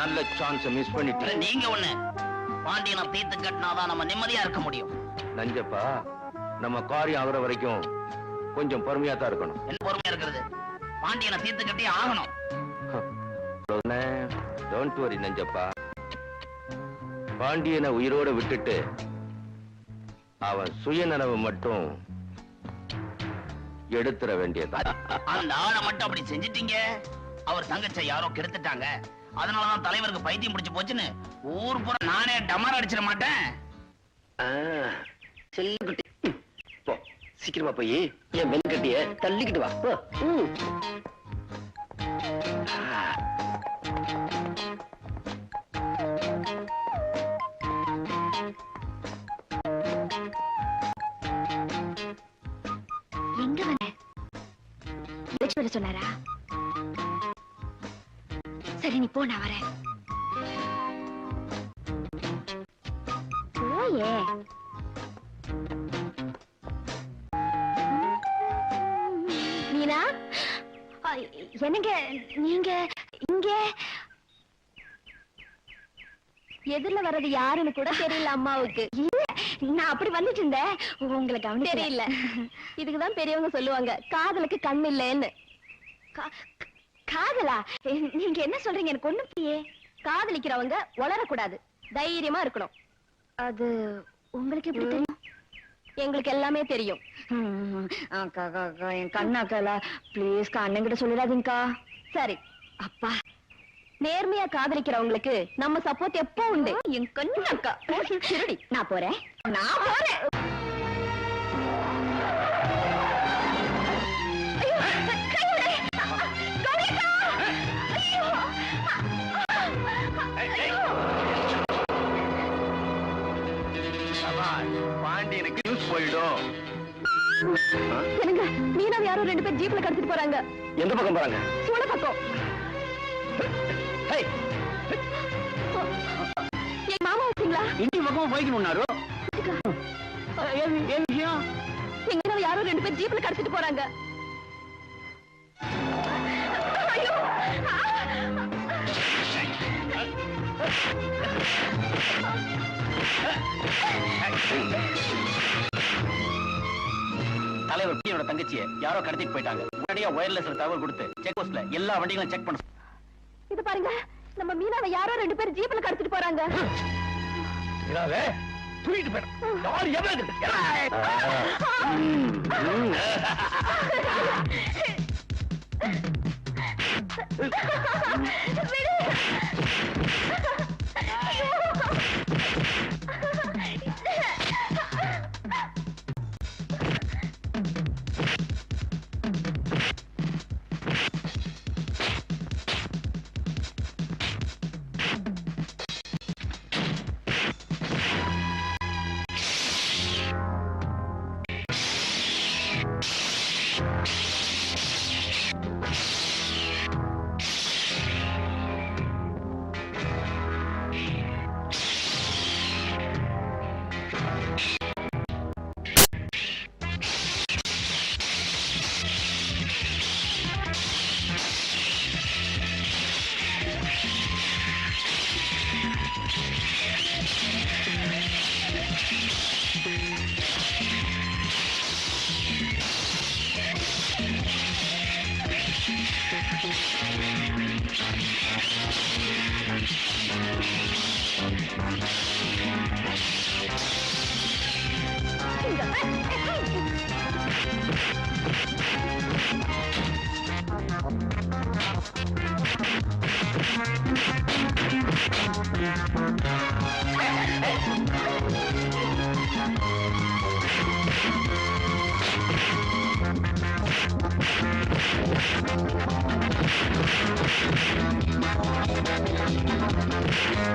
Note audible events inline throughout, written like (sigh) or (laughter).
நல்ல chance miss பண்ணிட்டேன் நீங்க ஒண்ணு. பாண்டியனை தீர்த்து கட்டினாதான் நம்ம நிம்மதியா இருக்க முடியும். நஞ்சப்பா நம்ம காரியம் ஆகுற வரைக்கும் கொஞ்சம் பொறுமையா தான் இருக்கணும். என்ன பொறுமையா இருக்கிறது? பாண்டியனை தீர்த்து கட்டி ஆகணும். Don't worry Nanjappa. பாண்டியனை உயிரோட விட்டுட்டு அவன் சுயநனவு மட்டும் எடுத்துற வேண்டியதான் அந்த ஆளை மட்டும் அப்படி செஞ்சிட்டீங்க? அவர் தங்கச்சை யாரோ கெடுத்துட்டாங்க. அதனாலதான் தலைவருக்கு பைத்தியம் பிடிச்சு போச்சுன்னு ஊர் பூரா நானே டமார் அடிச்சிட மாட்டேன். சீக்கிரமா போய் என் வெண்கட்டிய தள்ளிக்கிட்டு வா சொன்னாரா? போ நான் வரேன். போயே. மீனா? என்னங்க நீங்க இங்க? எதிரில வர்றது யாருன்னு கூட தெரியல அம்மாவுக்கு. இல்ல நான் அப்படி வந்துட்டு இருந்தேன். உங்களை கவனி தெரியல. இதுக்குதான் பெரியவங்க சொல்லுவாங்க காதலுக்கு கண் இல்லைன்னு. காதலா? நீங்க என்ன சொல்றீங்க? எனக்கு ஒண்ணு புரியே காதலிக்கிறவங்க வளரக்கூடாது. தைரியமா இருக்கணும். அது உங்களுக்கு எப்படி தெரியும்? எங்களுக்கு எல்லாமே தெரியும். என் கண்ணாக்கலா? ப்ளீஸ் அண்ணங்கிட்ட சொல்லிடாதீங்கக்கா. சரி. அப்பா. நேர்மையா காதலிக்கிறவங்களுக்கு நம்ம சப்போர்ட் எப்போ உண்டு? என் கண்ணாக்கா. (laughs) நான் போறேன். நான் போறேன். எந்த பக்கம் போறாங்க? சுட பக்கம். என் மாமா வச்சுங்களா இந்தி பக்கம் போய்க்கணும்னாரு ஏன் விஷயம் எங்க யாரோ ரெண்டு பேர் ஜீப்ல கடத்திட்டு போறாங்க. தலைவர் பியோட தங்கச்சியை யாரோ கடத்திட்டு போயிட்டாங்க. உடனடியா ஒயர்லெஸ் தகவல் கொடுத்து செக் போஸ்ட்ல எல்லா வண்டிகளும் செக் பண்ண இது பாருங்க நம்ம மீனாவை யாரோ ரெண்டு பேர் ஜீப்ல கடத்திட்டு போறாங்க. தூக்கிட்டு போயிடும் யார் எவ்வளவு கையம்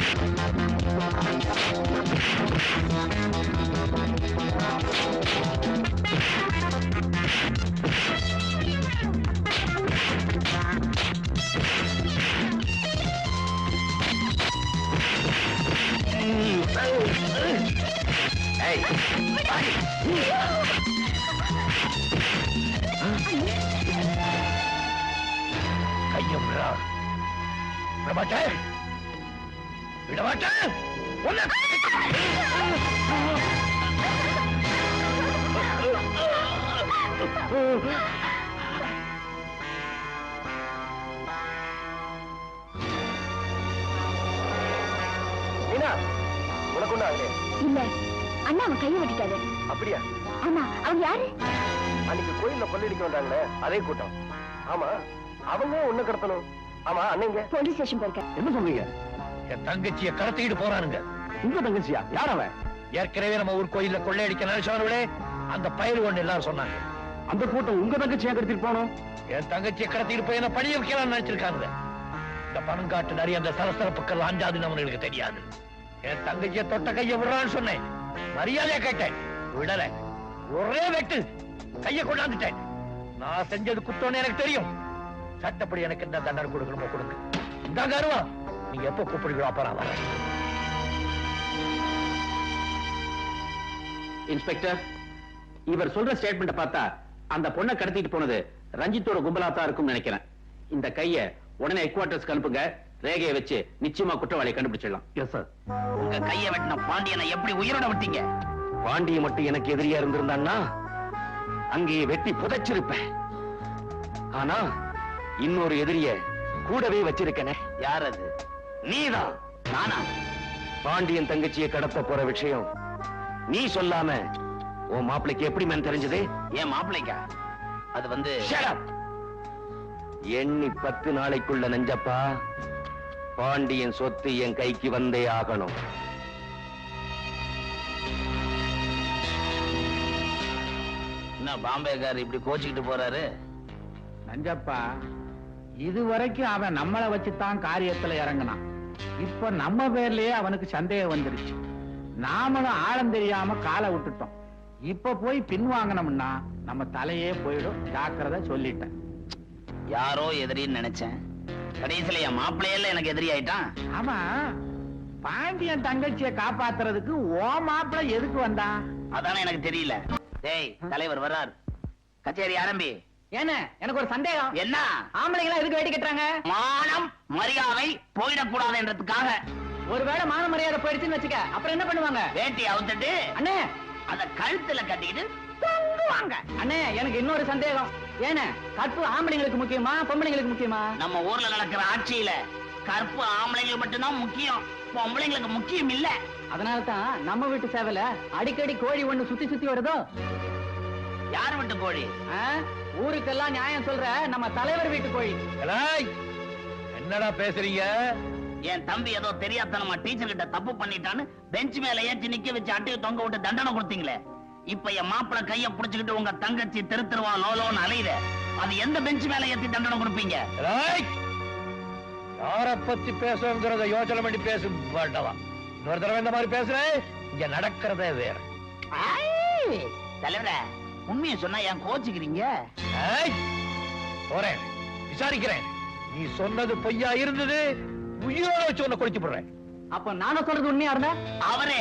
பிரபாகர் விட மாட்டேன் உன்னை- மீனா உனக்கு ஒண்ணு ஆகலையே. இல்ல அண்ணா அவன் கையை வெட்டிட்டாரு. அப்படியா? ஆமா அவங்க யாரு? அன்னைக்கு கோயில்ல கொள்ளடிக்க வந்தாங்களே அதே கூட்டம். ஆமா அவங்க ஒண்ணு கடத்தணும். ஆமா அண்ணங்க போலீஸ் ஸ்டேஷன் போயிருக்க என்ன சொல்றீங்க? என் தங்கச்சியை கடத்திக்கிட்டு போறானுங்க. உங்க தங்கச்சியா? யார் அவன்? ஏற்கனவே நம்ம ஊர் கோயில்ல கொள்ளையடிக்க நினைச்சவர்களே அந்த பயிர் ஒண்ணு எல்லாரும் சொன்னாங்க. அந்த கூட்டம் உங்க தங்கச்சியா கடத்திட்டு போனோம்? என் தங்கச்சியை கடத்திட்டு போய் என்ன பழிய வைக்கலாம்னு நினைச்சிருக்காங்க இந்த பணம் காட்டு நிறைய அந்த சலசலப்புக்கள் அஞ்சாதுன்னு அவனுக்கு தெரியாது. என் தங்கச்சியை தொட்ட கையை விடுறான்னு சொன்னேன். மரியாதையா கேட்டேன். விடல. ஒரே வெட்டு. கையை கொண்டாந்துட்டேன். நான் செஞ்சது குத்தம்னு எனக்கு தெரியும். சட்டப்படி எனக்கு என்ன தண்டனை கொடுக்கணுமோ? கொடுங்க. இந்தாங்க அருவா. நீங்க எப்ப கூப்பிடுங்களோ அப்ப நான் வரேன். இன்ஸ்பெக்டர் இவர் சொல்ற ஸ்டேட்மெண்ட பார்த்தா அந்த பொண்ணை கடத்திட்டு போனது ரஞ்சித்தோட கும்பலா தான் இருக்கும்னு நினைக்கிறேன். இந்த கைய உடனே ஹெட் குவார்டர்ஸ்க்கு அனுப்புங்க. ரேகையை வச்சு நிச்சயமா குற்றவாளியை கண்டுபிடிச்சிடலாம். எஸ் சார் உங்க கைய வெட்டின பாண்டியனை எப்படி உயிரோட விட்டீங்க? பாண்டிய மட்டும் எனக்கு எதிரியா இருந்திருந்தான்னா அங்கேயே வெட்டி புதைச்சிருப்பேன். ஆனா இன்னொரு எதிரிய கூடவே வச்சிருக்கனே. யார் அது? நீதான் நானா? பாண்டியன் தங்கச்சியை கடத்த போற விஷயம் நீ சொல்லாம உன் மாப்பிளைக்கு எப்படி மேன் தெரிஞ்சது? ஏன் மாப்பிள்ளைக்கா அது வந்து Shut up. எண்ணி பத்து நாளைக்குள்ள நெஞ்சப்பா பாண்டியன் சொத்து என் கைக்கு வந்தே ஆகணும். என்ன பாம்பேக்கார் இப்படி கோச்சிக்கிட்டு போறாரு? நஞ்சப்பா இதுவரைக்கும் அவன் நம்மள வச்சுதான் காரியத்துல இறங்கினான். இப்ப நம்ம பேர்லயே அவனுக்கு சந்தேகம் வந்துருச்சு. நாமளும் ஆழம் தெரியாம காலை விட்டுட்டோம். இப்ப போய் பின்வாங்கினோம்னா நம்ம தலையே போயிடும். ஜாக்கிரதை சொல்லிட்டேன். யாரோ எதிரின்னு நினைச்சேன். கடைசியில என் மாப்பிள்ளையெல்லாம் எனக்கு எதிரி ஆயிட்டான். ஆமா. பாண்டியன் தங்கச்சியை காப்பாத்துறதுக்கு ஓ மாப்பிள எதுக்கு வந்தான்? அதானே எனக்கு தெரியல. டேய் தலைவர் வர்றார். கச்சேரி ஆரம்பி. ஏன எனக்கு ஒரு சந்தேகம். என்ன? ஆம்பளைங்களா எதுக்கு வேட்டி கட்டுறாங்க? மானம் மரியாதை போயிடக்கூடாதுன்றதுக்காக ஒருவேளை மான மரியாதை போயிடுச்சுன்னு வச்சுக்க. அப்புறம் என்ன பண்ணுவாங்க? வேட்டி அவுத்துட்டு அண்ணே! அத கழுத்துல கட்டிக்கிட்டு தொங்குவாங்க. அண்ணே எனக்கு இன்னொரு சந்தேகம். ஏன கற்பு ஆம்பளைங்களுக்கு முக்கியமா பொம்பளைங்களுக்கு முக்கியமா? நம்ம ஊர்ல நடக்கிற ஆட்சியில கற்பு ஆம்பளைங்களுக்கு மட்டும்தான் முக்கியம். பொம்பளைங்களுக்கு முக்கியம் இல்ல. அதனால தான் நம்ம வீட்டு சேவல அடிக்கடி கோழி ஒண்ணு சுத்தி சுத்தி வருதோ? யார் விட்டு கோழி? ஊருக்கெல்லாம் நியாயம் சொல்ற நம்ம தலைவர் வீட்டு கோழி என்னடா பேசுறீங்க? என் தம்பி ஏதோ தெரியாதனமா டீச்சர் கிட்ட தப்பு பண்ணிட்டான்னு பெஞ்ச் மேல ஏற்றி நிக்க வச்சு அட்டையை தொங்க விட்டு தண்டனை கொடுத்தீங்களே. இப்ப என் மாப்பிளை கைய புடிச்சுக்கிட்டு உங்க தங்கச்சி தெரு தெருவா லோலோன்னு அலையுத. அது எந்த பெஞ்ச் மேல ஏத்தி தண்டனை கொடுப்பீங்க? யார பத்தி பேசுறோங்கிறத யோசனை பண்ணி பேச வேண்டவா. இன்னொரு தடவை இந்த மாதிரி பேசுறேன் இங்க நடக்கிறதே வேற. தலைவரே உண்மையை சொன்னா ஏன் கோச்சுக்கிறீங்க? போறேன். விசாரிக்கிறேன். நீ சொன்னது பொய்யா இருந்தது? உயிரோட வச்சு உன்னை கொளுத்தி போடுறேன். அப்ப நானும் சொல்றது உண்மையா இருந்தா? அவரே.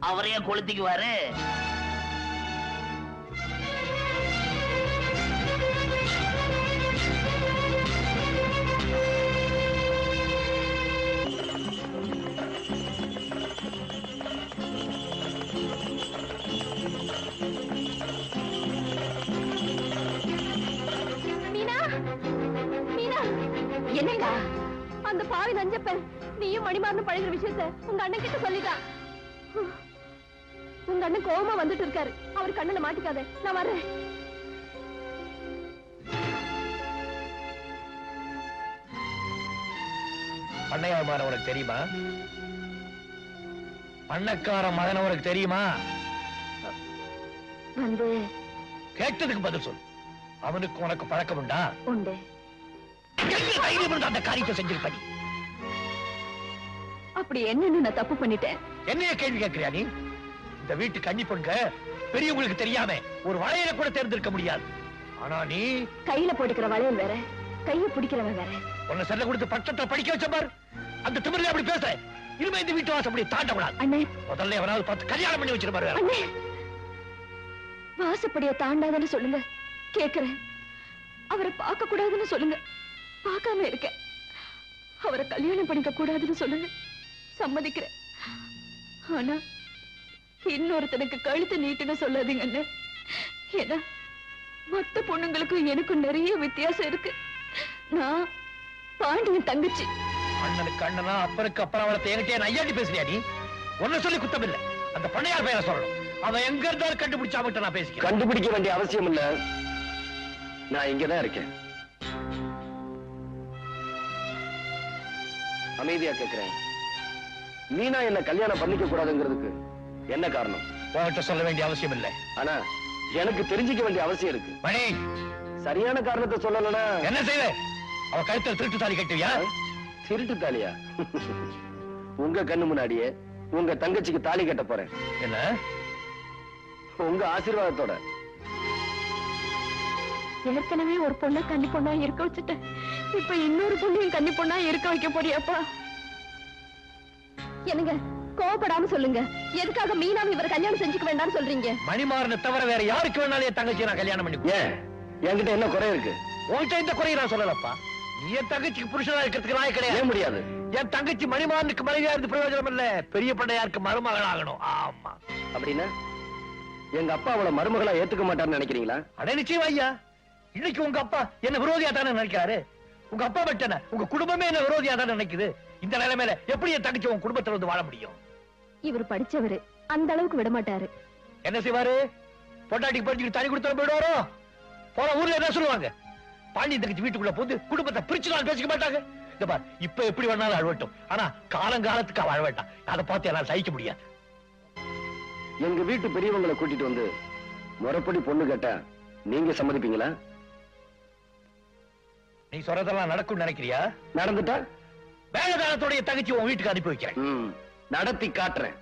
அவரையே கொளுத்திக்குவாரு? நீயும் மணிமாறனும் பழகுற விஷயத்த உங்க அண்ணன் கிட்ட சொல்லிட்டான். உங்க அண்ணன் கோவமா வந்துட்டு இருக்காரு. அவர் கண்ணுல மாட்டிக்காத. நான் வர்றேன். பண்ணையார் மகன் உனக்கு தெரியுமா? பண்ணக்கார மகன் உனக்கு தெரியுமா? வந்து கேட்டதுக்கு பதில் சொல். அவனுக்கு உனக்கு பழக்கம் உண்டா? உண்டு. தைரியம் அந்த காரியத்தை செஞ்சிருப்ப நீ? அப்படி என்னன்னு நான் தப்பு பண்ணிட்டேன். என்னைய கேள்வி கேட்கிறியா நீ? இந்த வீட்டு கன்னி பொண்க பெரியவங்களுக்கு தெரியாம ஒரு வளையல கூட தேர்ந்தெடுக்க முடியாது. ஆனா நீ? கையில போட்டுக்கிற வளையல் வேற கைய பிடிக்கிறவன் வேற. உன்னை செல்ல கொடுத்து பட்டத்தை படிக்க வச்ச பார். அந்த திமிரில அப்படி பேச. இனிமே இந்த வீட்டு வாசப்படி தாண்ட கூடாது. அண்ணே. முதல்ல எவனாவது பார்த்து கல்யாணம் பண்ணி வச்சிருப்பாரு அண்ணே. வாசப்படிய தாண்டாதன்னு சொல்லுங்க. கேக்குறேன். அவரை பார்க்க கூடாதுன்னு சொல்லுங்க. பார்க்காம இருக்க அவரை கல்யாணம் பண்ணிக்க கூடாதுன்னு சொல்லுங்க. சம்மதிக்கிறேன். ஆனா இன்னொருத்தனுக்கு கழுத்து நீட்டுன்னு சொல்லாதீங்க அண்ணே ஏன்னா மத்த பொண்ணுங்களுக்கும் எனக்கும் நிறைய வித்தியாசம் இருக்கு. நான் பாண்டியன் தங்கச்சி. அண்ணனுக்கு அண்ணனா அப்பனுக்கு அப்புறம் அவளை என்கிட்ட நையாண்டி பேசுறியா நீ? ஒன்னு சொல்லி குத்தம் இல்ல அந்த பண்ணையார் பெயரை சொல்லணும். அவன் எங்க இருந்தாலும் கண்டுபிடிச்சா மட்டும் நான் பேசிக்கிறேன். கண்டுபிடிக்க வேண்டிய அவசியம் இல்ல. நான் இங்கதான் இருக்கேன். அமைதியா கேக்குறேன். மீனா என்ன கல்யாணம் பண்ணிக்க கூடாதுங்கிறதுக்கு என்ன காரணம்? உன்கிட்ட சொல்ல வேண்டிய அவசியம் இல்லை. ஆனா எனக்கு தெரிஞ்சுக்க வேண்டிய அவசியம் இருக்கு. மணி! சரியான காரணத்தை சொல்லலனா? என்ன செய்வே? அவ கழுத்துல திருட்டு தாலி கட்டுவியா? திருட்டு தாலியா உங்க கண்ணு முன்னாடியே உங்க தங்கச்சிக்கு தாலி கட்ட போறேன். என்ன? உங்க ஆசீர்வாதத்தோட. ஏற்கனவே ஒரு பொண்ணை கன்னி பொண்ணா இருக்க வச்சுட்டேன். இப்ப இன்னொரு பொண்ணையும் கன்னி பொண்ணா இருக்க வைக்க போறியாப்பா? என்னங்க கோவப்படாம சொல்லுங்க. எதுக்காக மீனாவை இவர் கல்யாணம் செஞ்சுக்க வேண்டாம்னு சொல்றீங்க? மணிமாறனை தவிர வேற யாருக்கு வேணாலும் என் தங்கச்சி நான் கல்யாணம் பண்ணி ஏன்? என்கிட்ட என்ன குறை இருக்கு? உன்கிட்ட இந்த குறையை நான் சொல்லலப்பா. என் தங்கச்சிக்கு புருஷனா இருக்கிறதுக்கு நான் கிடையாது. முடியாது? என் தங்கச்சி மணிமாறனுக்கு மனைவியா இருந்து பிரயோஜனம் இல்ல. பெரிய பண்ணையாருக்கு மருமகள் ஆகணும். ஆமா. அப்படின்னா எங்க அப்பா அவளை மருமகளா ஏத்துக்க மாட்டார்னு நினைக்கிறீங்களா? அடே நிச்சயம் ஐயா. இன்னைக்கு உங்க அப்பா என்ன விரோதியா தானே நினைக்கிறாரு? உங்க அப்பா மட்டும் என்ன? உங்க குடும்பமே என்ன விரோதியா தானே நினைக்குது? இந்த நிலைமையில எப்படி என் தங்கச்சி உங்க குடும்பத்துல வந்து வாழ முடியும்? இவர் படிச்சவரு. அந்த அளவுக்கு விட மாட்டாரு என்ன செய்வாரு? பொண்டாட்டிக்கு படிச்சுட்டு தனி கொடுத்தா போயிடுவாரோ? போற ஊர்ல என்ன சொல்லுவாங்க? பாண்டி தங்கச்சி வீட்டுக்குள்ள போது குடும்பத்தை பிரிச்சு நான் பேசிக்க மாட்டாங்க. இந்த பார் இப்ப எப்படி வேணாலும் அழவட்டும். ஆனா காலங்காலத்துக்கு அவ அழ வேண்டாம் அதை பார்த்து என்னால சகிக்க முடியாது. எங்க வீட்டு பெரியவங்களை கூட்டிட்டு வந்து முறைப்படி பொண்ணு கேட்டா நீங்க சம்மதிப்பீங்களா? நீ சொல்றதெல்லாம் நடக்கும் நினைக்கிறியா? நடந்துட்டா? வேகதானத்தோடைய தங்கச்சி உன் வீட்டுக்கு அனுப்பி வைக்கிறேன். நடத்தி காட்டுறேன்.